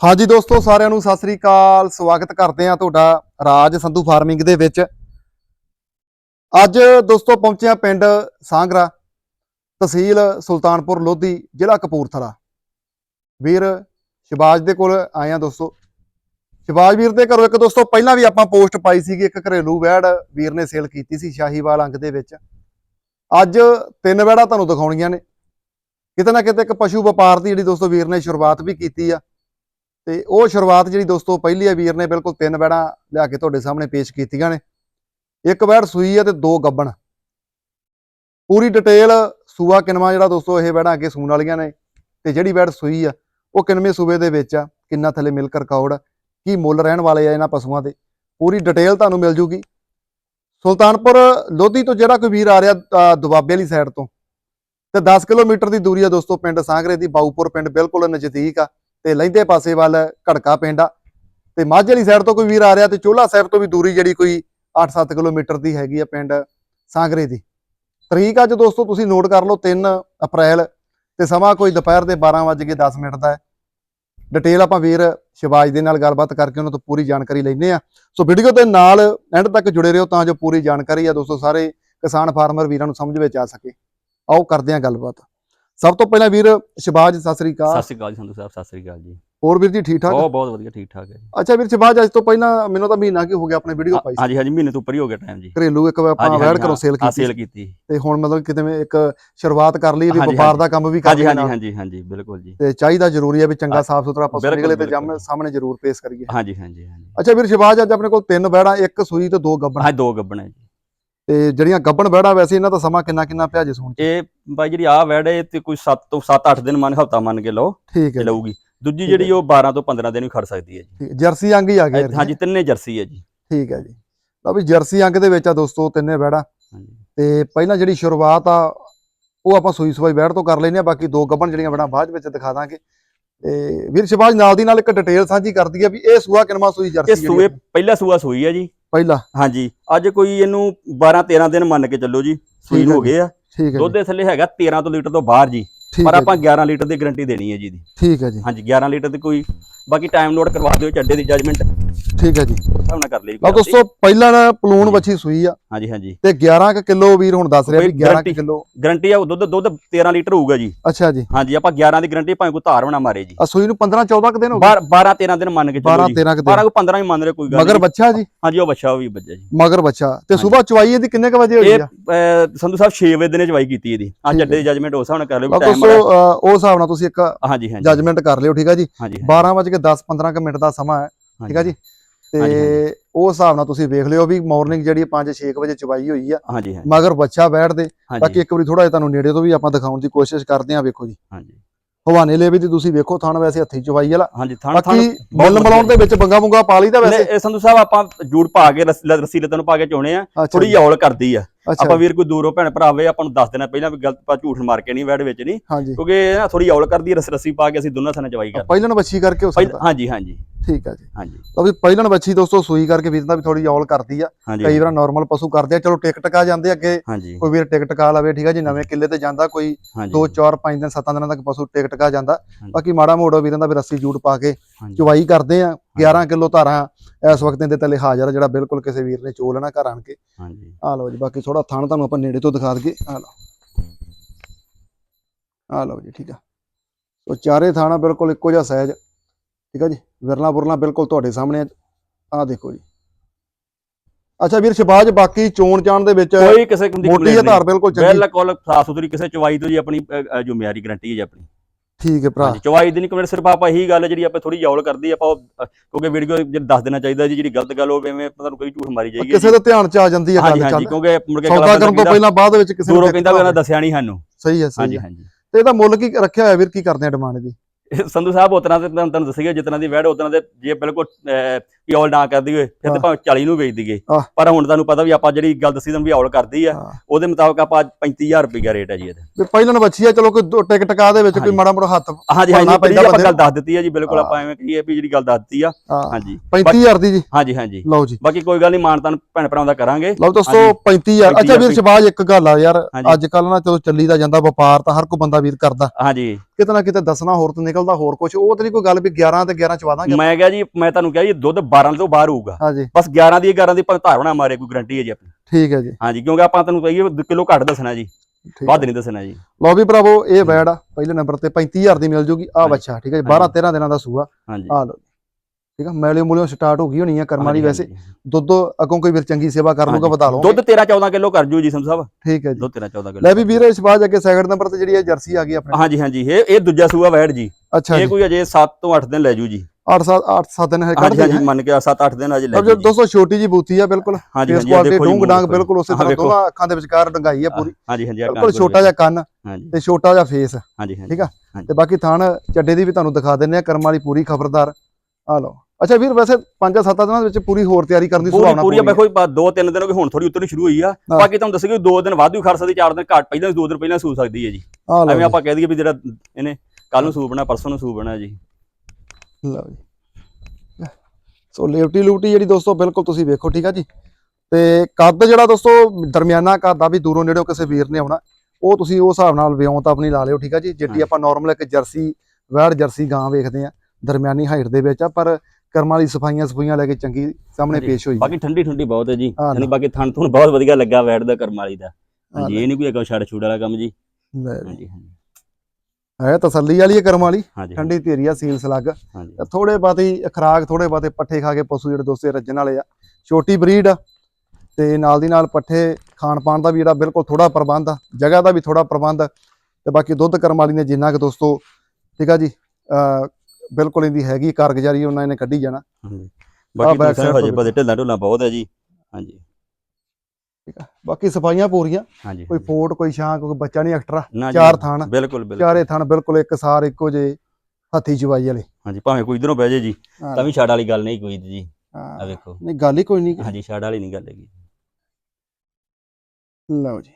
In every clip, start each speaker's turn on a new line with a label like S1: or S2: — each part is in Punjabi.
S1: ਹਾਂਜੀ ਦੋਸਤੋ, ਸਾਰਿਆਂ ਨੂੰ ਸਤਿ ਸ੍ਰੀ ਅਕਾਲ। ਸਵਾਗਤ ਕਰਦੇ ਆ ਤੁਹਾਡਾ ਰਾਜ ਸੰਧੂ ਫਾਰਮਿੰਗ ਦੇ ਵਿੱਚ। ਅੱਜ ਦੋਸਤੋ, ਪਹੁੰਚੇ ਆ ਪਿੰਡ ਸਾਂਗਰਾ, ਤਹਿਸੀਲ ਸੁਲਤਾਨਪੁਰ, ਲੋਧੀ, ਜ਼ਿਲ੍ਹਾ ਕਪੂਰਥਲਾ। ਵੀਰ ਸ਼ਿਬਾਜ ਦੇ ਕੋਲ ਆਏ ਆ ਦੋਸਤੋ। ਸ਼ਿਬਾਜ ਵੀਰ ਦੇ ਘਰੋਂ ਇੱਕ ਦੋਸਤੋ, ਪਹਿਲਾਂ ਵੀ ਆਪਾਂ ਪੋਸਟ ਪਾਈ ਸੀਗੀ, ਇੱਕ ਘਰੇਲੂ ਵੈੜ ਵੀਰ ਨੇ ਸੇਲ ਕੀਤੀ ਸੀ ਸ਼ਾਹੀਵਾਲ ਅੰਗ ਦੇ ਵਿੱਚ। ਅੱਜ ਤਿੰਨ ਵੈੜਾਂ ਤੁਹਾਨੂੰ ਦਿਖਾਉਣੀਆਂ ਨੇ। ਕਿਤੇ ਨਾ ਕਿਤੇ ਇੱਕ ਪਸ਼ੂ ਵਪਾਰ ਦੀ ਜਿਹੜੀ ਦੋਸਤੋ ਵੀਰ ਨੇ ਸ਼ੁਰੂਆਤ ਵੀ ਕੀਤੀ ਆ। ਤੇ ਉਹ ਸ਼ੁਰੂਆਤ ਜਿਹੜੀ ਦੋਸਤੋ ਪਹਿਲੀ ਆ ਵੀਰ ਨੇ ਬਿਲਕੁਲ ਤਿੰਨ ਵੈੜਾਂ ਲਿਆ ਕੇ ਤੁਹਾਡੇ ਸਾਹਮਣੇ ਪੇਸ਼ ਕੀਤੀਆਂ ਨੇ। ਇੱਕ ਵੈੜ ਸੂਈ ਆ ਤੇ ਦੋ ਗੱਬਣ। ਪੂਰੀ ਡਿਟੇਲ ਸੂਆ ਕਿਨਵਾ ਜਿਹੜਾ ਦੋਸਤੋ ਇਹ ਵੈੜਾਂ ਅੱਗੇ ਸੂਣ ਵਾਲੀਆਂ ਨੇ ਤੇ ਜਿਹੜੀ ਵੈੜ ਸੂਈ ਆ ਉਹ ਕਿਨਵੇਂ ਸੂਬੇ ਦੇ ਵਿੱਚ ਆ ਕਿੰਨਾ ਥੱਲੇ ਮਿਲਕ ਰਿਕਾਰਡ ਆ, ਕੀ ਮੁੱਲ ਰਹਿਣ ਵਾਲੇ ਆ ਇਹਨਾਂ ਪਸ਼ੂਆਂ ਦੇ ਪੂਰੀ ਡਿਟੇਲ ਤੁਹਾਨੂੰ ਮਿਲ ਜੂਗੀ। ਸੁਲਤਾਨਪੁਰ ਲੋਧੀ ਤੋਂ ਜਿਹੜਾ ਕੋਈ ਵੀਰ ਆ ਰਿਹਾ ਦੁਆਬੇ ਵਾਲੀ ਸਾਈਡ ਤੋਂ। ਤੇ 10 ਕਿਲੋਮੀਟਰ ਦੀ ਦੂਰੀ ਆ ਦੋਸਤੋ ਪਿੰਡ ਸਾਂਗਰੇ ਦੀ ਬਾਊਪੁਰ ਪਿੰਡ ਬਿਲਕੁਲ ਨਜ਼ਦੀਕ ਆ। ਤੇ ਲਹਿੰਦੇ ਪਾਸੇ ਵੱਲ ਘੜਕਾ ਪਿੰਡ ਆ। ਤੇ ਮਾਝੇ ਵਾਲੀ ਸਾਈਡ ਤੋਂ ਕੋਈ ਵੀਰ ਆ ਰਿਹਾ ਤੇ ਚੋਲਾ ਸਾਹਿਬ ਤੋਂ ਵੀ ਦੂਰੀ ਜਿਹੜੀ ਕੋਈ 8-7 ਕਿਲੋਮੀਟਰ ਦੀ ਹੈਗੀ ਆ ਪਿੰਡ ਸਾਂਗਰੇ ਦੀ। ਤਰੀਕ ਅੱਜ ਦੋਸਤੋ ਤੁਸੀਂ ਨੋਟ ਕਰ ਲਓ 3 ਅਪ੍ਰੈਲ ਤੇ ਸਮਾਂ ਕੋਈ ਦੁਪਹਿਰ ਦੇ 12:10 ਮਿੰਟ ਦਾ ਹੈ। ਡਿਟੇਲ ਆਪਾਂ ਵੀਰ ਸ਼ਿਵਾਜ ਦੇ ਨਾਲ ਗੱਲਬਾਤ ਕਰਕੇ ਉਹਨਾਂ ਤੋਂ ਪੂਰੀ ਜਾਣਕਾਰੀ ਲੈਣੇ ਆ ਸੋ ਵੀਡੀਓ ਦੇ ਨਾਲ ਐਂਡ ਤੱਕ ਜੁੜੇ ਰਹੋ ਤਾਂ ਜੋ ਪੂਰੀ ਜਾਣਕਾਰੀ ਆ ਦੋਸਤੋ ਸਾਰੇ ਕਿਸਾਨ ਫਾਰਮਰ ਵੀਰਾਂ ਨੂੰ ਸਮਝ ਵਿੱਚ ਆ ਸਕੇ। ਆਓ ਕਰਦੇ ਆ ਗੱਲਬਾਤ। ਸਭ ਤੋਂ ਪਹਿਲਾਂ ਵੀਰ ਸ਼ਿਵਾਜ ਸਤਿ ਸ੍ਰੀ ਅਕਾਲ।
S2: ਸਤਿ ਸ਼੍ਰੀ ਅਕਾਲ ਜੀ ਸੰਧੂ ਸਾਹਿਬ ਸਤਿ ਸ਼੍ਰੀ ਅਕਾਲ ਜੀ।
S1: ਹੋਰ ਵੀਰ ਜੀ ਠੀਕ ਠਾਕ?
S2: ਬਹੁਤ ਬਹੁਤ ਵਧੀਆ ਠੀਕ ਠਾਕ ਹੈ ਜੀ।
S1: ਅੱਛਾ ਵੀਰ ਸ਼ਿਵਾਜ ਅੱਜ ਤੋਂ ਪਹਿਲਾਂ ਮੈਨੂੰ ਤਾਂ ਮਹੀਨਾ ਕੀ ਹੋ ਗਿਆ ਆਪਣੇ ਵੀਡੀਓ ਪਾਈ ਸੀ।
S2: ਹਾਂਜੀ ਹਾਂਜੀ ਮਹੀਨੇ ਤੋਂ ਉੱਪਰ ਹੀ ਹੋ ਗਿਆ ਟਾਈਮ ਜੀ।
S1: ਘਰੇਲੂ ਇੱਕ ਆਪਾਂ
S2: ਹਾਂਜੀ,
S1: ਵੈਡ ਕਰੋ ਸੇਲ ਕੀਤੀ
S2: ਸੇਲ ਕੀਤੀ।
S1: ਤੇ ਹੁਣ ਮਤਲਬ ਕਿਤੇ ਮੈਂ ਇੱਕ ਸ਼ੁਰੂਆਤ ਕਰ ਲਈ ਵੀ ਵਪਾਰ। ਦਾ ਕੰਮ ਵੀ
S2: ਹਾਂਜੀ
S1: ਕਰਦੇ
S2: ਹਾਂਜੀ ਹਾਂਜੀ ਹਾਂਜੀ ਬਿਲਕੁਲ ਜੀ।
S1: ਤੇ ਚਾਹੀਦਾ ਜ਼ਰੂਰੀ ਹੈ ਵੀ ਚੰਗਾ ਸਾਫ਼ ਸੁਥਰਾ
S2: ਬਿਲਕੁਲ,
S1: ਨਿਕਲੇ ਤੇ। ਜੰਮ ਸਾਹਮਣੇ ਜ਼ਰੂਰ ਪੇਸ਼ ਕਰੀਏ।
S2: ਹਾਂਜੀ ਹਾਂਜੀ ਹਾਂਜੀ।
S1: ਅੱਛਾ ਵੀਰ ਸ਼ਿਵਾਜ ਅੱਜ ਆਪਣੇ ਕੋਲ ਤਿੰਨ ਵੈੜਾਂ ਇੱਕ ਸੂਈ ਤੇ ਦੋ ਗੱਬਣ।
S2: ਹਾਂ ਦੋ ਗੱਬਣ ਹੈ ਜੀ।
S1: ਤੇ ਜਿਹੜੀਆਂ ਗੱਬਣ ਵੈੜਾਂ ਵੈਸੇ ਇਹਨਾਂ ਦਾ ਸਮਾਂ ਕਿੰਨਾ ਕਿੰਨਾ ਪਿਆ ਜੇ ਸੂਣ ਚ
S2: ਇਹ ਬਾਈ ਜਿਹੜੀ ਆ ਵੈੜੇ ਤੇ ਕੋਈ 7 ਤੋਂ 7-8 ਦਿਨ ਮੰਨ ਹਫਤਾ ਮੰਨ ਕੇ ਲਓ
S1: ਠੀਕ ਹੈ
S2: ਲਊਗੀ। ਦੂਜੀ ਜਿਹੜੀ। ਉਹ 12 ਤੋਂ 15 ਦਿਨ ਵੀ ਖੜ ਸਕਦੀ ਹੈ ਜੀ।
S1: ਜਰਸੀ ਅੰਗ ਹੀ ਆ ਗਿਆ
S2: ਹਾਂਜੀ ਤਿੰਨੇ ਜਰਸੀ ਹੈ ਜੀ।
S1: ਠੀਕ ਹੈ ਜੀ। ਲਓ ਵੀ ਜਰਸੀ ਅੰਗ ਦੇ ਵਿੱਚ ਆ ਦੋਸਤੋ ਤਿੰਨੇ ਵੈੜਾਂ ਤੇ ਪਹਿਲਾਂ ਜਿਹੜੀ ਸ਼ੁਰੂਆਤ ਆ ਉਹ ਆਪਾਂ ਸੂਈ ਸਵਾਈ ਵੈੜ ਤੋਂ ਕਰ ਲੈਨੇ ਆ ਬਾਕੀ ਦੋ ਗੱਬਣ ਜਿਹੜੀਆਂ ਵੈੜਾਂ ਬਾਅਦ ਵਿੱਚ ਦਿਖਾ ਦਾਂਗੇ। ਤੇ ਵੀਰ ਸ਼ਿਵਾਜ ਨਾਲ ਦੀ ਨਾਲ ਇੱਕ ਡਿਟੇਲ ਸਾਂਝੀ ਕਰ ਦਈਏ ਵੀ ਇਹ ਸੂਆ ਕਿਨਮਾ ਸੂਈ ਜਰਸੀ
S2: ਇਹ ਸੂਏ? ਪਹਿਲਾ ਸੂਆ ਸੂਈ ਹੈ ਜੀ।
S1: ਪਹਿਲਾ?
S2: ਹਾਂਜੀ। ਅੱਜ ਕੋਈ ਇਹਨੂੰ 12-13 ਦਿਨ ਮੰਨ ਕੇ ਚੱਲੋ ਜੀ ਸੂਈ ਨੂੰ
S1: ਹੈ
S2: ਗਏ ਆ।
S1: ਠੀਕ ਹੈ
S2: ਦੁੱਧ ਦੇ ਥੱਲੇ ਹੈਗਾ 13 ਤੋਂ ਲੀਟਰ ਤੋਂ ਬਾਹਰ ਜੀ। ਪਰ ਆਪਾਂ
S1: ਜੀ,
S2: 11 ਲੀਟਰ ਦੀ ਗਾਰੰਟੀ ਦੇਣੀ ਹੈ ਜੀ ਦੀ
S1: ਠੀਕ ਹੈ ਜੀ।
S2: ਹਾਂਜੀ 11 ਲੀਟਰ ਦੀ ਕੋਈ ਬਾਕੀ ਟਾਈਮ ਨੋਟ ਕਰਵਾ ਦਿਓ ਚੱਡੇ ਦੀ ਜਜਮੈਂਟ
S1: ਠੀਕ ਹੈ ਜੀ।
S2: ਹਿਸਾਬ ਨਾਲ ਕਰ ਲਈ
S1: ਲਓ ਦੋਸਤੋ ਪਹਿਲਾਂ ਨਾ ਪਲੂਣ। ਵੱਛੀ ਸੂਈ ਆ
S2: ਹਾਂਜੀ ਹਾਂਜੀ।
S1: ਤੇ 11 ਕ ਕਿਲੋ ਵੀਰ ਹੁਣ ਦੱਸ ਰਿਹਾ ਵੀ
S2: ਕੋਈ
S1: 11
S2: guarantee-
S1: ਕਿਲੋ।
S2: ਗਾਰੰਟੀ ਆ ਉਹ ਦੁੱਧ ਦੁੱਧ 13 ਲੀਟਰ ਹੋਊਗਾ ਜੀ।
S1: ਅੱਛਾ ਜੀ।
S2: ਹਾਂਜੀ ਆਪਾਂ 11 ਦੀ ਗਾਰੰਟੀ ਭਾਵੇਂ ਕੋਈ ਧਾਰ ਬਣਾ ਮਾਰੇ ਜੀ।
S1: ਆ ਸੂਈ ਨੂੰ 15 14 ਕ ਦਿਨ ਹੋ ਗਏ।
S2: 12 12 13 ਦਿਨ ਮੰਨ ਕੇ
S1: 12
S2: ਚੱਲੋ ਜੀ।
S1: 13 ਕ
S2: 12
S1: ਦਿਨ
S2: ਕੋ 15 ਵੀ ਮੰਨ ਰਹੇ ਕੋਈ ਗੱਲ
S1: ਮਗਰ ਬੱਚਾ ਜੀ।
S2: ਹਾਂਜੀ ਉਹ ਬੱਚਾ ਉਹ ਵੀ ਬੱਚਾ ਜੀ।
S1: ਮਗਰ ਬੱਚਾ। ਤੇ। ਸਵੇਰ ਚਵਾਈ ਇਹਦੀ ਕਿੰਨੇ ਕ ਵਜੇ ਹੋਈ
S2: ਇਹ
S1: ਆ
S2: ਅਹ, ਸੰਧੂ ਸਾਹਿਬ 6 ਵਜੇ ਦਿਨੇ ਚਵਾਈ ਕੀਤੀ ਇਹਦੀ। ਆ
S1: ਹੈ।
S2: ਦੀ ਜਜਮੈਂਟ ਉਸ ਹਿਸਾਬ ਨਾਲ ਕਰ ਲਿਓ ਟਾਈਮ
S1: ਉਸ ਹਿਸਾਬ ਨਾਲ ਤੁਸੀਂ ਇੱਕ
S2: ਹਾਂਜੀ ਹਾਂਜੀ।
S1: ਜੱਜਮੈਂਟ ਕਰ ਲਿਓ ਠੀਕ ਹੈ ਜੀ।
S2: ਹਾਂਜੀ
S1: 12 ਵਜੇ ਕੇ 10 15 ਕ ਮਿੰਟ ਦਾ ਸਮਾਂ ਹੈ। ਠੀਕ ਹੈ ਜੀ? ਤੇ। ਉਸ ਹਿਸਾਬ ਨਾਲ ਤੁਸੀਂ ਵੇਖ ਲਿਓ ਵੀ ਮਾਰਨਿੰਗ ਜਿਹੜੀ 5 6 ਵਜੇ ਚਵਾਈ ਹੋਈ ਆ। ਮਗਰ ਬੱਚਾ ਬੈਠਦੇ। ਬਾਕੀ ਇੱਕ ਵਾਰੀ ਥੋੜਾ ਜਿਹਾ ਤੁਹਾਨੂੰ ਨੇੜੇ ਤੋਂ ਵੀ ਆਪਾਂ ਦਿਖਾਉਣ ਦੀ ਕੋਸ਼ਿਸ਼ ਕਰਦੇ ਹਾਂ ਵੇਖੋ ਜੀ।
S2: ਹਾਂਜੀ।
S1: ਹਵਾਨੇ ਲੈ ਵੀ ਤੇ ਤੁਸੀਂ ਵੇਖੋ ਥਣ ਵੈਸੇ ਹੱਥੀ ਚਵਾਈ ਵਾਲਾ।
S2: ਹਾਂਜੀ ਥਣ ਥਣ
S1: ਮੁੱਲ ਮਲਾਉਣ ਦੇ ਵਿੱਚ ਬੰਗਾ ਬੰਗਾ ਪਾ ਲਈਦਾ ਵੈਸੇ।
S2: ਇਹ ਸੰਧੂ ਸਾਹਿਬ ਆਪਾਂ ਜੂੜ ਪਾ ਕੇ ਰੱਸ- ਲੱਤਾਂ ਨੂੰ ਪਾ ਕੇ ਚੋਣੇ ਆ। ਥੋੜੀ ਔਲ ਕਰਦੀ ਆ। ਆਪਾਂ ਵੀਰ ਕੋਈ ਦੂਰੋਂ ਭੈਣ ਭਰਾਵੇ ਆਪਾਂ ਨੂੰ ਦੱਸ ਦੇਣਾ ਪਹਿਲਾਂ ਵੀ ਗਲਤ ਪਾ ਝੂਠ ਮਾਰ ਕੇ ਨਹੀਂ ਵੈੜ ਵਿੱਚ ਨਹੀਂ। ਕਿਉਂਕਿ ਇਹ ਨਾ ਥੋੜੀ ਔਲ ਕਰਦੀ ਆ, ਰਸ ਰੱਸੀ ਪਾ ਕੇ ਅਸੀਂ ਦੋਨਾਂ ਥਾਂ ਚਵਾਈ ਕਰਦੇ
S1: ਪਹਿਲਣ ਬੱਚੀ ਕਰਕੇ ਹੋ
S2: ਪਹਿਲਾਂ-
S1: ਸਕਦਾ
S2: ਹਾਂਜੀ ਹਾਂਜੀ।
S1: ਠੀਕ ਹੈ ਜੀ।
S2: ਹਾਂਜੀ।
S1: ਤਾਂ ਵੀ ਪਹਿਲਣ ਬੱਚੀ ਦੋਸਤੋ ਸੂਈ ਕਰਕੇ ਵੀਰ ਦਾ ਵੀ ਥੋੜੀ ਔਲ ਕਰਦੀ ਆ। ਕਈ ਵਾਰ ਨਾਰਮਲ ਪਸ਼ੂ ਕਰਦੇ ਆ। ਚਲੋ ਟਿਕ ਟਕਾ ਜਾਂਦੇ ਅੱਗੇ। ਕੋਈ ਵੀਰ ਟਿਕ ਟਕਾ ਲਵੇ ਠੀਕ ਹੈ ਜੀ ਨਵੇਂ ਕਿੱਲੇ ਤੇ ਜਾਂਦਾ ਕੋਈ
S2: ਹਾਂਜੀ।
S1: 2 4 5 ਦਿਨ 7 ਦਿਨਾਂ ਤੱਕ ਪਸ਼ੂ ਟਿਕ ਟਕਾ ਜਾਂਦਾ। ਬਾਕੀ ਮਾੜਾ ਮੋੜਾ ਵੀਰਾਂ ਦਾ ਵੀ ਰੱਸੀ ਜੂਟ ਪਾ ਕੇ ਚਵਾਈ ਕਰਦੇ ਆ। 11 ਕਿਲੋ ਧਾਰਾਂ ਇਸ ਵਕਤ ਦੇ ਥੱਲੇ ਹਾਜ਼ਰ ਆ ਜਿਹੜਾ ਬਿਲਕੁਲ ਕਿਸੇ ਵੀਰ ਨੇ ਚੋ ਲੈਣਾ ਘਰ ਆਣ ਕੇ।
S2: ਹਾਂਜੀ।
S1: ਆ ਲਓ ਜੀ ਬਾਕੀ ਥੋੜਾ ਥਣ ਤੁਹਾਨੂੰ ਆਪਾਂ ਨੇੜੇ ਤੋਂ ਦਿਖਾ ਦਈਏ। ਆ ਲਓ। ਆ ਲਓ ਜੀ ਠੀਕ ਆ। ਸੋ ਚਾਰੇ ਥਾਣਾ ਬਿਲਕੁਲ ਇੱਕੋ ਜਿਹਾ ਸਾਈਜ਼ ਠੀਕ ਆ ਜੀ ਵਿਰਲਾ ਬੁਰਲਾ ਬਿਲਕੁਲ ਤੁਹਾਡੇ ਸਾਹਮਣੇ ਆ ਦੇਖੋ ਜੀ। ਅੱਛਾ ਵੀਰ ਸ਼ਬਾਜ ਬਾਕੀ ਚੋਣ ਚਾਣ ਦੇ ਵਿੱਚ
S2: ਕੋਈ ਕਿਸੇ ਦੀ
S1: ਮੋਟੀ ਆਧਾਰ ਬਿਲਕੁਲ। ਚੰਗੀ।
S2: ਬਿਲਕੁਲ ਸਾਫ਼ ਸੁਥਰੀ ਕਿਸੇ ਚਵਾਈ ਤੋਂ ਜੀ ਆਪਣੀ ਜ਼ਿੰਮੇਵਾਰੀ ਗਰੰਟੀ ਹੈ ਜੀ ਆਪਣੀ।
S1: ਠੀਕ ਹੈ ਭਰਾ।
S2: ਚਵਾਈ ਦੀ ਨਹੀਂ ਕਮੈਂਟ ਸਿਰਫ ਆਪਾਂ ਇਹੀ ਗੱਲ ਜਿਹੜੀ ਆਪਾਂ ਥੋੜੀ ਔਲ ਕਰਦੀ ਆਪਾਂ ਕਿਉਂਕਿ ਵੀਡੀਓ ਜੇ ਦੱਸ ਦੇਣਾ ਚਾਹੀਦਾ ਜੀ ਜਿਹੜੀ ਗਲਤ ਗੱਲ ਹੋਵੇ ਐਵੇਂ ਤੁਹਾਨੂੰ ਕੋਈ ਝੂਠ ਮਾਰੀ ਜਾਏਗੀ
S1: ਕਿਸੇ ਦੇ ਧਿਆਨ ਚ ਆ ਜਾਂਦੀ ਹੈ ਗੱਲ
S2: ਹਾਂਜੀ
S1: ਚੱਲ।
S2: ਕਿਉਂਕਿ ਮੁੜ ਕੇ
S1: ਸੌਦਾ ਕਰਨ ਤੋਂ ਪਹਿਲਾਂ ਬਾਅਦ ਵਿੱਚ ਕਿਸੇ
S2: ਦੂਰੋਂ
S1: ਨੂੰ
S2: ਕਹਿੰਦਾ ਵੀ ਉਹਨਾਂ ਦੱਸਿਆ ਨਹੀਂ ਸਾਨੂੰ।
S1: ਸਹੀ ਹੈ ਸਹੀ
S2: ਹਾਂਜੀ
S1: ਹੈ।
S2: ਹਾਂਜੀ।
S1: ਤੇ ਇਹਦਾ ਮੁੱਲ ਕੀ ਰੱਖਿਆ ਹੋਇਆ ਵੀਰ ਕੀ ਕਰਦੇ ਆ ਡਿਮਾਂਡ ਦੀ
S2: ਸੰਧੂ ਸਾਹਿਬ ਉਤਨਾ ਤੇ ਤੁਹਾਨੂੰ ਦੱਸਿਆ ਜਿਤਨਾ ਦੀ ਵੈੜ ਉਤਨਾ ਦੇ ਜੇ ਬਿਲਕੁਲ ਔਲ ਨਾ ਕਰਦੀ ਹੋਏ ਫਿਰ। ਤੇ ਭਾਵੇਂ 40 ਨੂੰ ਵੇਚ ਦਈਏ। ਪਰ ਹੁਣ ਤੁਹਾਨੂੰ ਪਤਾ ਵੀ ਆਪਾਂ ਜਿਹੜੀ ਗੱਲ ਦੱਸੀ ਤੁਹਾਨੂੰ ਵੀ ਔਲ ਕਰਦੀ ਆ। ਉਹਦੇ ਮੁਤਾਬਕ ਆਪਾਂ ਅੱਜ 35000 ਰੁਪਏ ਰੇਟ ਹੈ ਜੀ ਇਹਦਾ।
S1: ਵੀ ਪਹਿਲਾਂ ਬੱਚੀ ਆ ਚਲੋ ਕੋਈ ਟਿਕ ਟਕਾ ਦੇ ਵਿੱਚ ਕੋਈ। ਮਾੜਾ ਮੋੜਾ ਹੱਥ
S2: ਹਾਂਜੀ ਹਾਂਜੀ
S1: ਪੈਂਦਾ
S2: ਆਪਾਂ ਗੱਲ ਦੱਸ ਦਿੱਤੀ ਹੈ ਜੀ ਬਿਲਕੁਲ। ਆਪਾਂ ਐਵੇਂ ਕਹੀਏ ਵੀ ਜਿਹੜੀ ਗੱਲ ਦੱਸ ਦਿੱਤੀ ਆ। ਹਾਂਜੀ।
S1: 35000 ਦੀ ਜੀ।
S2: ਹਾਂਜੀ ਹਾਂਜੀ।
S1: ਲਓ ਜੀ।
S2: ਬਾਕੀ ਕੋਈ ਗੱਲ ਨਹੀਂ ਮਾਨਤਾਂ ਭੈਣ ਭਰਾਵਾਂ ਦਾ ਕਰਾਂਗੇ।
S1: ਲਓ ਦੋਸਤੋ
S2: ਹਾਂਜੀ।
S1: 35000 ਅੱਛਾ ਵੀਰ
S2: 35,000
S1: ਸ਼ਬਾਜ ਇੱਕ ਗੱਲ ਆ ਯਾਰ। ਅੱਜ ਕੱਲ ਨਾ ਚਲੋ ਚੱਲੀ ਦਾ ਜਾਂਦਾ ਵਪਾਰ ਤਾਂ ਹਰ ਕੋ ਬੰਦਾ ਵੀਰ ਕਰਦਾ।
S2: ਹਾਂਜੀ।
S1: ਕਿਤੇ ਨਾ ਕਿਤੇ ਦੱਸਣਾ ਹੋਰ ਤੋਂ ਨਿਕਲਦਾ ਹੋਰ ਕੁਝ ਉਹ ਤੇ ਨਹੀਂ ਕੋਈ ਗੱਲ ਵੀ 11 ਤੇ 11 ਚਵਾ ਦਾਂਗੇ।
S2: ਮੈਂ ਕਿਹਾ ਜੀ ਮੈਂ ਤੁਹਾਨੂੰ ਕਿਹਾ ਜੀ ਦੁੱਧ 12 ਤੋਂ ਬਾਹਰ ਹੋਊਗਾ।
S1: ਹਾਂਜੀ।
S2: ਬਸ 11 ਦੀ 11 ਦੀ ਭਾਵੇਂ ਧਾਰਨਾ ਮਾਰੇ ਕੋਈ ਗਰੰਟੀ ਹੈ ਜੀ ਆਪਣੀ।
S1: ਠੀਕ ਹੈ ਜੀ।
S2: ਹਾਂਜੀ ਕਿਉਂਕਿ ਆਪਾਂ ਤੁਹਾਨੂੰ ਕਹੀਏ ਕਿਲੋ ਘੱਟ ਦੱਸਣਾ ਜੀ। ਵੱਧ ਨਹੀਂ ਦੱਸਣਾ ਜੀ।
S1: ਲਓ ਵੀ ਭਰਾਵੋ ਇਹ ਵੈੜ ਆ ਪਹਿਲੇ ਨੰਬਰ ਤੇ 35000 ਦੀ ਮਿਲ ਜੂਗੀ। ਆ। ਬੱਚਾ ਠੀਕ ਹੈ ਜੀ 12 13 ਦਿਨਾਂ ਦਾ ਸੂਆ।
S2: ਹਾਂਜੀ।
S1: ਆ ਲਓ। ਠੀਕ ਆ? ਮੈਲੇ ਮੂਲਿਓ ਸਟਾਰਟ ਹੋ ਗਈ ਹੋਣੀ ਆ ਕਰਮਾਂ
S2: ਹਾਂਜੀ,
S1: ਵੈਸੇ। ਦੁੱਧ ਅੱਗੋਂ ਕੋਈ ਵੀਰ ਚੰਗੀ ਸੇਵਾ ਕਰ ਲੂਗਾ। ਵਧਾ ਲਓਗੇ
S2: ਦੁੱਧ 13 14 ਕਿਲੋ ਕਰ ਜੂ ਜੀ ਸੰਧੂ ਸਾਹਿਬ।
S1: ਠੀਕ ਹੈ ਜੀ।
S2: ਦੁੱਧ 13 14 ਕਿਲੋ
S1: ਲੈ ਵੀ ਵੀਰ ਇਸ ਬਾਅਦ ਅੱਗੇ ਸੈਕਿੰਡ ਨੰਬਰ ਤੇ ਜਿਹੜੀ ਇਹ ਜਰਸੀ ਆ ਗਈ ਆਪਣੇ।
S2: ਹਾਂਜੀ ਹਾਂਜੀ। ਇਹ ਇਹ ਦੂਜਾ ਸੂਆ ਵੈੜ ਜੀ। ਇਹ ਕੋਈ ਅਜੇ 7 ਤੋਂ 8 ਦਿਨ ਲੈ ਜੂ ਜੀ।
S1: 8 7 8 7 ਦਿਨ ਹੈ ਕੱਢਦੇ
S2: ਹਾਂਜੀ ਮੰਨ ਕੇ 7 8 ਦਿਨ ਅਜੇ ਲੈ ਜੂ
S1: ਦੋਸਤੋ ਛੋਟੀ ਜੀ ਬੂਤੀ ਆ ਬਿਲਕੁਲ।
S2: ਹਾਂਜੀ ਹਾਂਜੀ ਦੇਖੋ
S1: ਡੂੰਗ ਡਾਂਗ। ਬਿਲਕੁਲ ਉਸੇ ਤਰ੍ਹਾਂ। ਦੋਨਾਂ ਅੱਖਾਂ ਦੇ ਵਿਚਕਾਰ ਡੰਗਾਈ ਆ ਪੂਰੀ।
S2: ਹਾਂਜੀ ਹਾਂਜੀ
S1: ਬਿਲਕੁਲ ਛੋਟਾ ਜਿਹਾ ਕੰਨ ਤੇ ਛੋਟਾ ਜਿਹਾ ਫੇਸ
S2: ਹਾਂਜੀ ਹਾਂਜੀ।
S1: ਠੀਕ ਆ? ਤੇ ਬਾਕੀ ਥਾਣ ਚੱਡੇ ਦੀ ਵੀ ਤੁਹਾਨੂੰ ਦਿਖਾ ਦਿੰਨੇ ਆ ਕਰਮ ਵਾਲੀ ਪੂਰੀ ਖਬਰਦਾਰ। ਆ ਲਓ। ਅੱਛਾ ਵੀਰ ਵੈਸੇ 5-7 ਦਿਨਾਂ ਦੇ ਵਿੱਚ ਪੂਰੀ ਹੋਰ ਤਿਆਰੀ ਕਰਨ ਦੀ
S2: ਪੂਰੀ
S1: ਸੰਭਾਵਨਾ
S2: ਪੂਰੀ ਵੇਖੋ ਬਾ- ਦੋ ਤਿੰਨ ਦਿਨ ਹੋ ਗਏ ਹੁਣ ਥੋੜੀ ਉਤਰਨੀ ਸ਼ੁਰੂ ਹੋਈ ਆ।
S1: ਹਾਂ।
S2: ਬਾਕੀ ਤੁਹਾਨੂੰ ਦੱਸਿਆ ਕਿ ਦੋ ਦਿਨ ਵਾਧੂ ਖੜ ਸਕਦੀ ਚਾਰ ਦਿਨ ਘੱਟ ਪਹਿਲਾਂ ਦੋ ਦਿਨ ਪਹਿਲਾਂ ਸੂ ਸਕਦੀ ਹੈ ਜੀ।
S1: ਆ ਲਓ
S2: ਐਵੇਂ
S1: ਜੀ,
S2: ਆਪਾਂ ਕਹਿ ਦਈਏ ਵੀ ਜਿਹੜਾ ਇਹਨੇ ਕੱਲ ਨੂੰ ਸੂਪਣਾ ਪਰਸੋਂ ਨੂੰ ਸੂਪਣਾ ਜੀ।
S1: ਲਓ ਜੀ। ਸੋ ਲੇਵਟੀ ਲੂਟੀ ਜਿਹੜੀ ਦੋਸਤੋ ਬਿਲਕੁਲ ਤੁਸੀਂ ਵੇਖੋ ਠੀਕ ਆ ਜੀ। ਤੇ ਕੱਦ ਜਿਹੜਾ ਦੋਸਤੋ ਦਰਮਿਆਨਾ ਕੱਦ ਆ ਵੀ ਦੂਰੋਂ ਨੇੜਿਓਂ ਕਿਸੇ ਵੀਰ ਨੇ ਆਉਣਾ ਉਹ ਤੁਸੀਂ ਉਸ ਹਿਸਾਬ ਨਾਲ ਵਿਉਂ ਤਾਂ ਆਪਣੀ ਲਾ ਲਿਓ ਠੀਕ ਆ ਜੀ। ਜਿੱਡੀ। ਆਪਾਂ ਨਾਰਮਲ ਇੱਕ ਜਰਸੀ ਵੈੜ ਜਰਸੀ ਗਾਂ ਵੇਖਦੇ ਆ ਦਰਮਿਆਨੀ ਹਾਈਟ ਦੇ ਵਿੱਚ ਆ ਪਰ ਕਰਮਾਂ ਵਾਲੀ ਸਫਾਈਆਂ ਸਫਾਈਆਂ ਲੈ ਕੇ ਚੰਗੀ ਸਾਹਮਣੇ। ਪੇਸ਼ ਹੋਈ।
S2: ਬਾਕੀ ਠੰਡੀ ਠੰਡੀ ਬਹੁਤ ਹੈ ਜੀ। ਯਾਨੀ ਬਾਕੀ ਥਣ ਥੁਣ ਬਹੁਤ ਵਧੀਆ ਲੱਗਾ ਵੈੜ ਦਾ ਕਰਮ ਵਾਲੀ ਦਾ। ਹਾਂਜੀ ਇਹ ਨਹੀਂ ਕੋਈ ਅੱਗਾ ਛੜ ਛੂੜ ਵਾਲਾ ਕੰਮ ਜੀ। ਹਾਂਜੀ ਹਾਂਜੀ।
S1: ਹੈ ਤਸੱਲੀ ਵਾਲੀ ਹੈ ਕਰਮਾਂ ਵਾਲੀ? ਠੰਡੀ ਧੀਰੀ ਆ ਸੀਲ ਸਲੱਗ। ਥੋੜੇ ਬਾਤੀ ਖਰਾਕ ਥੋੜੇ ਬਾਤੇ ਪੱਠੇ ਖਾ ਕੇ ਪਸ਼ੂ ਜਿਹੜੇ ਦੋਸਤੇ ਰੱਜਣ ਵਾਲੇ ਆ। ਛੋਟੀ ਬਰੀਡ ਆ ਤੇ ਨਾਲ ਦੀ ਨਾਲ ਪੱਠੇ ਖਾਣ ਪਾਣ ਦਾ ਵੀ ਜਿਹੜਾ ਬਿਲਕੁਲ ਥੋੜਾ ਪ੍ਰਬੰਧ ਆ ਜਗ੍ਹਾ ਦਾ ਵੀ ਥੋੜਾ ਪ੍ਰਬੰਧ ਤੇ ਬਾਕੀ ਦੁੱਧ ਕਰਮ ਵਾਲੀ ਨੇ ਜਿੰਨਾ ਕਿ ਦੋਸਤੋ ਠੀਕ ਆ ਜੀ ਬਿਲਕੁਲ ਇਹਦੀ ਹੈਗੀ ਕਾਰਗੁਜ਼ਾਰੀ ਉਹਨਾਂ ਇਹਨੇ ਕੱਢੀ ਜਾਣਾ।
S2: ਹਾਂਜੀ। ਬਾਕੀ
S1: side
S2: ਹਜੇ ਬਦੇ ਢਿੱਲਾ ਢੁੱਲਾ ਬਹੁਤ ਹੈ ਜੀ। ਹਾਂਜੀ।
S1: ਠੀਕ ਆ। ਬਾਕੀ ਸਫਾਈਆਂ ਪੂਰੀਆਂ।
S2: ਹਾਂਜੀ
S1: ਕੋਈ ਫੋਟ ਕੋਈ ਛਾਂ ਕੋਈ ਬੱਚਾ ਨਹੀਂ
S2: ਜੀ,
S1: ਚਾਰ ਥਾਣ।
S2: ਬਿਲਕੁਲ ਬਿਲਕੁਲ।
S1: ਚਾਰੇ ਥਾਣ ਬਿਲਕੁਲ ਇੱਕ ਸਾਰ ਇੱਕੋ ਜੇ ਹੱਥੀ ਚਵਾਈ ਵਾਲੇ।
S2: ਹਾਂਜੀ ਭਾਵੇਂ ਕੋਈ ਇਧਰੋਂ ਬਹਿ ਜੇ ਜੀ ਤਾਂ ਵੀ ਛੜ ਵਾਲੀ ਗੱਲ ਨਹੀਂ ਕੋਈ ਜੀ। ਆ। ਵੇਖੋ।
S1: ਨਹੀਂ ਗੱਲ ਹੀ ਕੋਈ ਨਹੀਂ।
S2: ਹਾਂਜੀ ਛੜ ਵਾਲੀ ਨਹੀਂ ਗੱਲ ਹੈਗੀ।
S1: ਲਓ ਜੀ।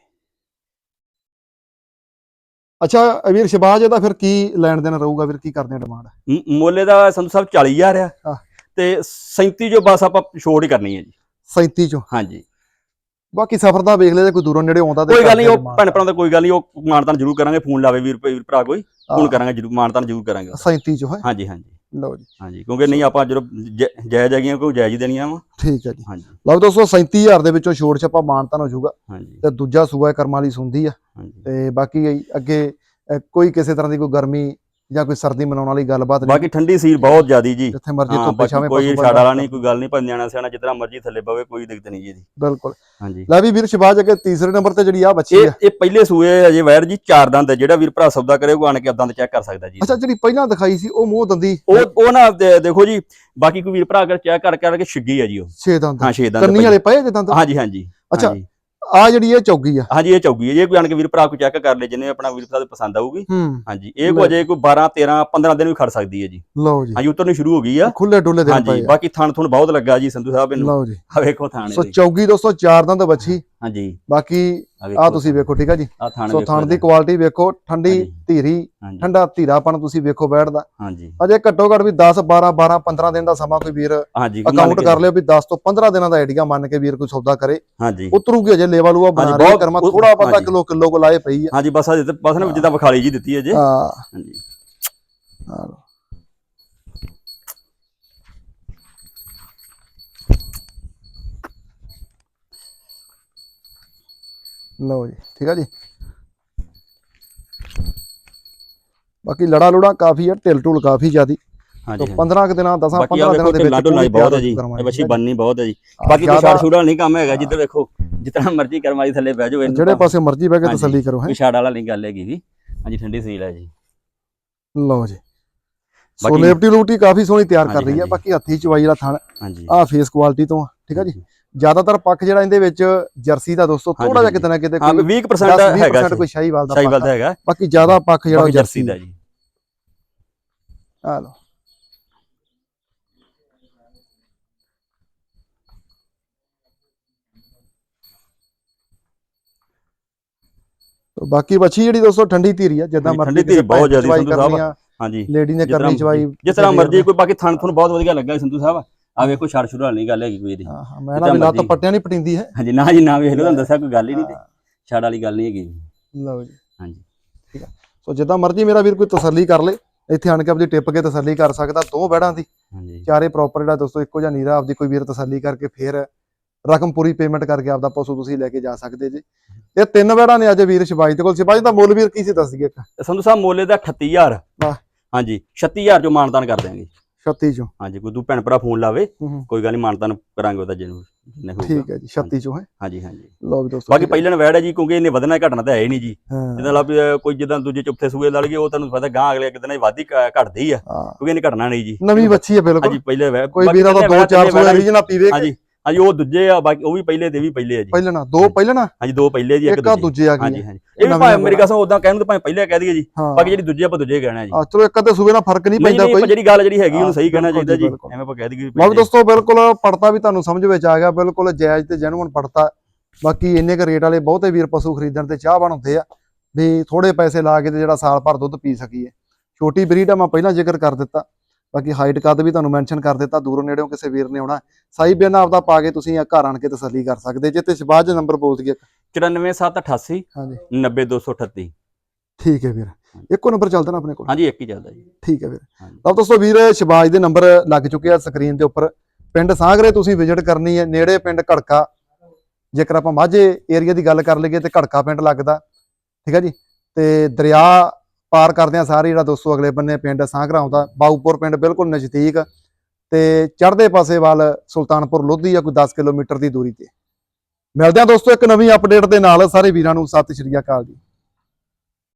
S1: ਅੱਛਾ ਵੀਰ ਸ਼ਬਾਜ ਇਹਦਾ ਫਿਰ ਕੀ ਲੈਣ ਦੇਣ ਰਹੂਗਾ? ਵੀਰ ਕੀ ਕਰਦੇ ਆ ਡਿਮਾਂਡ
S2: ਮੁੱਲੇ ਦਾ ਸੰਧੂ ਸਾਹਿਬ 40000 ਆ। ਤੇ 37 ਜੋ ਬਸ ਆਪਾਂ ਛੋੜ ਹੀ ਕਰਨੀ ਹੈ ਜੀ।
S1: 37 ਚੋਂ?
S2: ਹਾਂਜੀ।
S1: ਬਾਕੀ ਸਫਰ ਦਾ ਵੇਖ ਲਿਆ ਜੇ ਕੋਈ ਦੂਰੋਂ ਨੇੜੇ ਆਉਂਦਾ ਤੇ
S2: ਕੋਈ ਗੱਲ ਨਹੀਂ ਉਹ। ਭੈਣ ਭਰਾ ਦਾ ਕੋਈ ਗੱਲ ਨਹੀਂ ਉਹ ਮਾਨਤਾਨ ਜ਼ਰੂਰ ਕਰਾਂਗੇ ਫੋਨ ਲਾਵੇ ਵੀਰ ਵੀਰ ਭਰਾ ਕੋਈ ਫੋਨ ਕਰਾਂਗੇ ਜ਼ਰੂਰ ਮਾਨਤਾਨ ਜ਼ਰੂਰ ਕਰਾਂਗੇ।
S1: 37 ਚੋਂ ਹੈ?
S2: ਹਾਂਜੀ ਹਾਂਜੀ।
S1: ਲਓ ਜੀ।
S2: ਹਾਂਜੀ ਕਿਉਂਕਿ ਨਹੀਂ ਆਪਾਂ ਜਦੋਂ ਜ- ਜਾਇਜ਼ ਹੈਗੀਆਂ ਕੋਈ ਜਾਇਜ਼ ਹੀ ਦੇਣੀਆਂ ਵਾ।
S1: ਠੀਕ ਹੈ ਜੀ।
S2: ਹਾਂਜੀ।
S1: ਲਓ ਦੋਸਤੋ 37000 ਦੇ ਵਿੱਚੋਂ ਛੋੜ ਛੱਪਾ ਮਾਨਤਾਨ ਹੋ ਜਾਊਗਾ।
S2: ਹਾਂਜੀ।
S1: ਤੇ ਦੂਜਾ ਸੂਆ ਕਰਮਾਂ ਵਾਲੀ ਸੁੰਦੀ ਆ।
S2: ਹਾਂਜੀ।
S1: ਤੇ ਬਾਕੀ ਅੱਗੇ ਅ, ਕੋਈ ਕਿਸੇ ਤਰ੍ਹਾਂ ਦੀ ਕੋਈ ਗਰਮੀ ਜਾਂ ਕੋਈ ਸਰਦੀ ਮਨਾਉਣ ਵਾਲੀ ਗੱਲਬਾਤ ਨਹੀਂ।
S2: ਬਾਕੀ ਠੰਡੀ ਸੀਲ ਬਹੁਤ ਜ਼ਿਆਦੀ ਜੀ।
S1: ਜਿੱਥੇ ਮਰਜ਼ੀ
S2: ਬਾਕੀ
S1: ਪਿਛਾਵੇਂ
S2: ਕੋਈ ਛੜ ਵਾਲਾ ਨਹੀਂ ਕੋਈ ਗੱਲ ਨਹੀਂ ਪਰ ਨਿਆਣਾ ਸਿਆਣਾ ਜਿਤਨਾ ਮਰਜ਼ੀ ਥੱਲੇ ਪਵੇ ਕੋਈ ਦਿੱਕਤ ਨਹੀਂ ਜੀ
S1: ਬਿਲਕੁਲ।
S2: ਹਾਂਜੀ।
S1: ਲੈ ਵੀ ਵੀਰ ਸ਼ਬਾਜ ਅੱਗੇ ਤੀਸਰੇ ਨੰਬਰ ਤੇ ਜਿਹੜੀ ਆ ਬੱਚੀ
S2: ਇਹ
S1: ਆ।
S2: ਇਹ ਪਹਿਲੇ ਸੂਏ ਅਜੇ ਵੈਰ ਜੀ ਚਾਰ ਦੰਦ ਜਿਹੜਾ ਵੀਰ ਭਰਾ ਸੌਦਾ ਕਰੇ ਉਹ ਆਣ ਕੇ ਦੰਦ ਚੈੱਕ ਕਰ ਸਕਦਾ ਜੀ
S1: ਅੱਛਾ ਜਿਹੜੀ ਪਹਿਲਾਂ ਦਿਖਾਈ ਸੀ ਉਹ ਮੂੰਹ ਦੰਦੀ।
S2: ਉਹ ਉਹ ਨਾ ਦੇਖੋ ਜੀ ਬਾਕੀ ਕੋਈ ਵੀਰ ਭਰਾ ਅਗਰ ਚੈੱਕ ਕਰ ਕਰਕੇ ਛਿੱਗੀ ਆ ਜੀ ਉਹ।
S1: 6 ਦੰਦ।
S2: ਹਾਂ ਛੇ ਦੰਦ
S1: ਕੰਨੀ। ਵਾਲੇ ਪਏ ਜੇ ਦੰਦ?
S2: ਹਾਂਜੀ ਹਾਂਜੀ
S1: ਅੱਛਾ। ਆ ਜਿਹੜੀ ਇਹ ਚੌਗੀ ਆ।
S2: ਹਾਂਜੀ ਇਹ ਚੌਗੀ ਹੈ ਜੇ ਕੋਈ ਆਣ ਕੇ ਵੀਰ ਭਰਾ ਕੋਈ ਚੈੱਕ ਕਰ ਲੇ ਜਿੰਨੇ ਆਪਣਾ ਵੀਰ ਭਰਾ ਦੇ ਪਸੰਦ ਆਊਗੀ।
S1: ਹੂੰ।
S2: ਹਾਂਜੀ ਇਹ ਕੋ ਅਜੇ ਕੋਈ 12 13 15 ਦਿਨ ਵੀ ਖੜ ਸਕਦੀ ਹੈ ਜੀ।
S1: ਲਓ ਜੀ।
S2: ਹਾਂਜੀ ਉਤਰਨੀ ਸ਼ੁਰੂ ਹੋ ਗਈ ਆ।
S1: ਖੁੱਲੇ ਡੁੱਲੇ ਦੇ
S2: ਹਾਂਜੀ
S1: ਆ।
S2: ਬਾਕੀ ਥਣ ਥੁਣ ਬਹੁਤ ਲੱਗਾ ਜੀ ਸੰਧੂ ਸਾਹਿਬ ਇਹਨੂੰ।
S1: ਲਓ ਜੀ।
S2: ਆ ਵੇਖੋ ਥਾਣ
S1: ਸੋ ਚੌਗੀ ਦੋਸਤੋ ਚਾਰ ਦੰਦ ਬੱਚੀ
S2: ਹਾਂਜੀ।
S1: ਬਾਕੀ ਆ ਤੁਸੀਂ ਵੇਖੋ ਠੀਕ ਆ ਜੀ? ਸੋ ਥਣ ਦੀ। ਕੁਆਲਿਟੀ ਵੇਖੋ ਠੰਡੀ। ਧੀਰੀ ਠੰਡਾ ਧੀਰਾਪਣ ਤੁਸੀਂ ਵੇਖੋ ਬੈਠਦਾ।
S2: ਹਾਂਜੀ।
S1: ਅਜੇ ਘੱਟੋ ਘੱਟ ਵੀ 10 12 12 15 ਦਿਨ ਦਾ ਸਮਾਂ ਕੋਈ ਵੀਰ ਅਕਾਊਂਟ ਕਰ ਲਿਓ ਵੀ 10 ਤੋਂ 15 ਦਿਨਾਂ ਦਾ ਆਈਡੀਆ ਮੰਨ ਕੇ ਵੀਰ ਕੋਈ ਸੌਦਾ ਕਰੇ।
S2: ਹਾਂਜੀ।
S1: ਉਤਰੂਗੀ ਅਜੇ ਲੈਵਲ ਉਹ ਬਣਾ ਰਹੀ ਕਰਮਾ ਥੋੜਾ
S2: ਹਾਂਜੀ।
S1: ਕਿਲੋ ਕਿਲੋ ਕੋ ਲਾਏ ਪਈ ਆ।
S2: ਹਾਂਜੀ ਬਸ ਅਜੇ ਬਸ ਨਾ ਜਿੱਦਾਂ ਵਿਖਾਲੀ ਜੀ ਦਿੱਤੀ ਹੈ ਜੇ
S1: ਹਾਂ।
S2: ਹਾਂਜੀ।
S1: ਹਾਂ। ਲਓ। ਜੀ ਠੀਕ ਆ ਜੀ। ਬਾਕੀ ਲੜਾ ਲੁੜਾ ਕਾਫੀ ਆ ਢਿਲ ਢੁਲ ਕਾਫੀ ਜ਼ਿਆਦੀ।
S2: ਹਾਂਜੀ
S1: ਤੋਂ 15 ਕੁ ਦਿਨਾਂ 10
S2: ਬਾਕੀ ਆ
S1: 15 ਦਿਨਾਂ ਦੇ ਵਿੱਚ
S2: ਹੀ ਬਹੁਤ ਹੈ ਜੀ ਇਹ ਬੱਚੀ
S1: ਹੈ।
S2: ਬੰਨੀ ਬਹੁਤ ਹੈ ਜੀ।
S1: ਹਾਂ,
S2: ਬਾਕੀ ਕੋਈ ਛਾੜ ਨਹੀਂ ਕੰਮ ਹੈਗਾ ਜਿੱਧਰ ਵੇਖੋ ਜਿਤਨਾ ਮਰਜ਼ੀ ਕਰਮਾਈ ਥੱਲੇ ਬਹਿ ਜਾਓ
S1: ਜਿਹੜੇ ਪਾਸੇ ਮਰਜ਼ੀ ਬਹਿ ਕੇ। ਤਸੱਲੀ ਕਰੋ ਹੈ।
S2: ਛਾੜ ਵਾਲਾ ਨਹੀਂ ਗੱਲ ਹੈਗੀ ਜੀ। ਹਾਂਜੀ ਠੰਡੀ ਸੀਲ ਹੈ ਜੀ।
S1: ਲਓ ਜੀ। ਸੋ ਲੇਪਟੀ ਲੂਟੀ ਕਾਫੀ ਸੋਹਣੀ ਤਿਆਰ ਕਰ ਰਹੀ ਹੈ। ਬਾਕੀ ਹੱਥੀ ਚਵਾਈ ਵਾਲਾ ਥਣ
S2: ਹਾਂਜੀ।
S1: ਆ ਫੇਸ ਕੁਆਲਿਟੀ ਤੋਂ ਠੀਕ ਆ ਜੀ। ਜ਼ਿਆਦਾਤਰ ਪੱਖ ਜਿਹੜਾ ਇਹਦੇ ਵਿੱਚ ਜਰਸੀ ਦਾ ਦੋਸਤੋ ਥੋੜਾ ਜਿਹਾ। ਕਿਤੇ ਨਾ ਕਿਤੇ ਕੋਈ
S2: 20%
S1: 10
S2: ਹੈਗਾ
S1: 20% ਕੋਈ ਸ਼ਾਹੀਵਾਲ ਦਾ
S2: ਸ਼ਾਹੀਵਾਲ ਦਾ। ਹੈਗਾ।
S1: ਬਾਕੀ ਜ਼ਿਆਦਾ ਪੱਖ ਜਿਹੜਾ ਜਰਸੀ ਦਾ
S2: ਜੀ।
S1: ਆ ਲਓ। ਤੋ ਬਾਕੀ ਬੱਚੀ ਜਿਹੜੀ ਦੋਸਤੋ ਠੰਡੀ ਧੀਰੀ ਆ ਜਿੱਦਾਂ ਮਰਜ਼ੀ
S2: ਠੰਡੀ ਧੀਰੀ ਬਹੁਤ ਜ਼ਿਆਦੀ ਸੰਧੂ ਸਾਹਿਬ। ਹਾਂਜੀ।
S1: ਲੇਡੀ ਨੇ ਕਰਨੀ ਚਵਾਈ
S2: ਜਿਸ ਤਰ੍ਹਾਂ ਮਰਜ਼ੀ ਕੋਈ ਬਾਕੀ ਥਣ ਥੁਣ ਬਹੁਤ ਵਧੀਆ ਲੱਗਾ ਸੰਧੂ ਸਾਹਿਬ। ਆ ਵੇਖੋ ਛਾੜ ਛੁੜ ਵਾਲੀ ਗੱਲ ਹੈਗੀ ਕੋਈ ਇਹਦੀ।
S1: ਹਾਂ ਹਾਂ ਮੈਂ ਨਾ
S2: ਜਿੱਦਾਂ
S1: ਵੀ ਲੱਤ
S2: ਮਰਜ਼ੀ।
S1: ਪੱਟਿਆਂ ਨਹੀਂ ਪਟਿੰਦੀ ਹੈ।
S2: ਹਾਂਜੀ ਨਾ ਜੀ ਨਾ ਵੇਖ ਲਓ ਤੁਹਾਨੂੰ ਦੱਸਿਆ ਕੋਈ ਗੱਲ ਹੀ ਨਹੀਂ ਤੇ ਛਾੜ ਵਾਲੀ ਗੱਲ ਨਹੀਂ ਹੈਗੀ।
S1: ਲਓ ਜੀ।
S2: ਹਾਂਜੀ।
S1: ਸੋ ਜਿੱਦਾਂ ਮਰਜ਼ੀ ਮੇਰਾ ਵੀਰ ਕੋਈ ਤਸੱਲੀ ਕਰ ਲੇ ਇੱਥੇ ਆਣ ਕੇ ਆਪਦੀ ਟਿੱਪ ਕੇ ਤਸੱਲੀ ਕਰ ਸਕਦਾ ਦੋ ਬੈੜਾਂ ਦੀ।
S2: ਹਾਂਜੀ।
S1: ਚਾਰੇ ਪ੍ਰੋਪਰ ਜਿਹੜਾ ਦੋਸਤੋ ਇੱਕੋ ਜਿਹਾ ਨੀਰਾ ਆਪਦੀ ਕੋਈ ਵੀਰ ਤਸੱਲੀ ਕਰਕੇ ਫੇਰ ਰਕਮ ਪੂਰੀ ਪੇਮੈਂਟ ਕਰਕੇ ਆਪਦਾ ਪਸ਼ੂ ਤੁਸੀਂ ਲੈ ਕੇ ਜਾ ਸਕਦੇ ਜੀ। ਇਹ ਤਿੰਨ ਬੈੜਾਂ ਨੇ ਅੱਜ ਵੀਰ ਸ਼ਿਵਾਜੀ ਦੇ ਕੋਲ। ਸ਼ਿਵਾਜੀ ਦਾ ਮੁੱਲ ਵੀਰ ਕੀ ਸੀ ਦੱਸ ਦਈਏ ਇੱਕ।
S2: ਤੇ ਸੰਧੂ ਸਾਹਿਬ ਮੋਲੇ ਦਾ 38000
S1: ਵਾਹ।
S2: ਹਾਂਜੀ 36000 ਚੋਂ ਮਾਨਤਾਨ ਕਰ ਦਿਆਂਗੇ।
S1: 36 ਚੋਂ।
S2: ਹਾਂਜੀ ਕੋਈ ਤੂੰ ਭੈਣ ਭਰਾ ਫੋਨ ਲਾਵੇ ਕੋਈ ਗੱਲ ਨਹੀਂ ਮਾਨਤਾਨ ਕਰਾਂਗੇ ਉਹਦਾ ਜਿਹਨੂੰ ਜਿੰਨੇ ਹੋਊਗਾ।
S1: ਠੀਕ ਹੈ ਜੀ 36 ਚੋਂ ਹੈ?
S2: ਹਾਂਜੀ ਹਾਂਜੀ।
S1: ਲਓ ਵੀ ਦੋਸਤੋ
S2: ਬਾਕੀ। ਪਹਿਲਾਂ ਵੈੜ ਹੈ ਜੀ ਕਿਉਂਕਿ ਇਹਨੇ ਵਧਣਾ ਘਟਣਾ ਤਾਂ ਹੈ ਹੀ ਨਹੀਂ ਜੀ। ਜਿੱਦਾਂ ਲਾ ਕੋਈ ਜਿੱਦਾਂ ਦੂਜੇ ਚੌਥੇ ਸੂਏ ਲਾ ਲਈਏ ਉਹ ਤੁਹਾਨੂੰ ਪਤਾ ਗਾਂ ਅਗਲੇ ਨਾ ਵਾਧੀ ਘਟਦੀ ਆ ਕਿਉਂਕਿ ਇਹਨੇ ਘਟਣਾ ਨਹੀਂ ਜੀ।
S1: ਨਵੀਂ ਬੱਚੀ ਹੈ ਬਿਲਕੁਲ।
S2: ਹਾਂਜੀ ਪਹਿਲੇ ਵੈ
S1: ਕੋਈ ਵੀਰਾ ਦਾ
S2: ਤਿੰਨੇ
S1: 2
S2: ਵੈੜਾਂ,
S1: 400
S2: ਤਿੰਨੇ
S1: ਰੀਜਨਾ ਪੀਵੇ
S2: ਹਾਂਜੀ। ਹਾਂਜੀ ਉਹ ਦੂਜੇ ਆ ਬਾਕੀ ਉਹ ਵੀ ਪਹਿਲੇ ਤੇ ਵੀ ਪਹਿਲੇ ਆ ਜੀ।
S1: ਪਹਿਲਣਾ ਦੋ ਪਹਿਲਣਾ?
S2: ਹਾਂਜੀ ਦੋ ਪਹਿਲੇ ਜੀ ਇੱਕ ਦੂਜੇ।
S1: ਆ ਗਏ
S2: ਹਾਂਜੀ ਹਾਂਜੀ। ਇਹ ਵੀ ਭਾਵੇਂ ਮੇਰੀ। ਕਸਮ ਉਦਾਂ ਕਹਿਣ ਨੂੰ ਤਾਂ ਭਾਵੇਂ ਪਹਿਲੇ ਕਹਿ ਦਈਏ ਜੀ ਬਾਕੀ ਜਿਹੜੀ ਦੂਜੇ ਆਪਾਂ ਦੂਜੇ ਕਹਿਣਾ ਜੀ।
S1: ਚਲੋ ਇੱਕ ਅੱਧੇ ਸੂਬੇ ਨਾਲ ਫ਼ਰਕ ਨਹੀਂ ਪੈਂਦਾ ਕੋਈ।
S2: ਜਿਹੜੀ ਗੱਲ ਜਿਹੜੀ ਹੈਗੀ ਉਹਨੂੰ ਸਹੀ ਕਹਿਣਾ ਚਾਹੀਦਾ
S1: ਜੀ।
S2: ਐਵੇਂ ਆਪਾਂ ਕਹਿ ਦਈਏ ਪਹਿਲੇ।
S1: ਦੋਸਤੋ ਬਿਲਕੁਲ ਪੜਤਾ ਵੀ ਤੁਹਾਨੂੰ ਸਮਝ ਵਿੱਚ ਆ ਗਿਆ ਬਿਲਕੁਲ ਜਾਇਜ਼ ਤੇ ਜੈਨੂਇਨ ਪੜਤਾ ਬਾਕੀ ਇੰਨੇ ਕ ਰੇਟ ਵਾਲੇ ਬਹੁਤੇ ਵੀਰ ਪਸ਼ੂ ਖਰੀਦਣ ਤੇ ਚਾਹਵਾਨ ਹੁੰਦੇ ਆ ਵੀ ਥੋੜੇ ਪੈਸੇ ਲਾ ਕੇ ਤੇ ਜਿਹੜਾ ਸਾਲ ਭਰ ਦੁੱਧ ਪੀ ਸਕੀਏ। ਛੋਟੀ ਬਰੀਡ ਆ ਮੈਂ ਪਹਿਲਾਂ ਜ਼ਿਕਰ ਕਰ ਦਿੱਤਾ। ਬਾਕੀ ਹਾਈਟ ਕੱਦ ਵੀ ਤੁਹਾਨੂੰ ਮੈਂਸ਼ਨ ਕਰ ਦਿੱਤਾ ਦੂਰੋਂ ਨੇੜਿਓਂ ਕਿਸੇ ਵੀਰ ਨੇ ਆਉਣਾ ਸਾਈ ਬਿਆਨ ਆਪਦਾ ਪਾ ਕੇ ਤੁਸੀਂ ਘਰ ਆਣ ਕੇ ਤਸੱਲੀ ਕਰ ਸਕਦੇ ਜੇ ਤੇ ਸ਼ਬਾਜ ਨੰਬਰ ਬੋਲ ਦਈਏ
S2: 94788
S1: ਹਾਂਜੀ।
S2: 90238
S1: ਠੀਕ ਹੈ ਵੀਰ। ਇੱਕੋ ਨੰਬਰ ਚੱਲਦਾ ਨਾ ਆਪਣੇ ਕੋਲ?
S2: ਹਾਂਜੀ ਇੱਕ ਹੀ ਚੱਲਦਾ ਜੀ।
S1: ਠੀਕ ਹੈ ਵੀਰ। ਲਓ ਦੋਸਤੋ ਵੀਰ ਸ਼ਬਾਜ ਦੇ ਨੰਬਰ ਲੱਗ ਚੁੱਕੇ ਆ ਸਕਰੀਨ ਦੇ ਉੱਪਰ। ਪਿੰਡ ਸਾਂਗਰੇ ਤੁਸੀਂ ਵਿਜ਼ਿਟ ਕਰਨੀ ਹੈ ਨੇੜੇ ਪਿੰਡ ਘੜਕਾ। ਜੇਕਰ ਆਪਾਂ ਮਾਝੇ ਏਰੀਆ ਦੀ ਗੱਲ ਕਰ ਲਈਏ ਤੇ ਘੜਕਾ ਪਿੰਡ ਲੱਗਦਾ। ਠੀਕ ਹੈ ਜੀ? ਤੇ ਦਰਿਆ ਪਾਰ ਕਰਦਿਆਂ ਸਾਰੇ ਜਿਹੜਾ ਦੋਸਤੋ ਅਗਲੇ ਬੰਨੇ ਪਿੰਡ ਸਾਂਗਰਾ ਆਉਂਦਾ ਬਾਊਪੁਰ ਪਿੰਡ ਬਿਲਕੁਲ ਨਜ਼ਦੀਕ ਤੇ ਚੜ੍ਹਦੇ ਪਾਸੇ ਵੱਲ ਸੁਲਤਾਨਪੁਰ ਲੋਧੀ ਆ, ਕੋਈ 10 ਕਿਲੋਮੀਟਰ ਦੀ ਦੂਰੀ ਤੇ। ਮਿਲਦੇ ਆ ਦੋਸਤੋ ਇੱਕ ਨਵੀਂ ਅਪਡੇਟ ਦੇ ਨਾਲ, ਸਾਰੇ ਵੀਰਾਂ ਨੂੰ ਸਤਿ ਸ਼੍ਰੀ ਅਕਾਲ ਜੀ।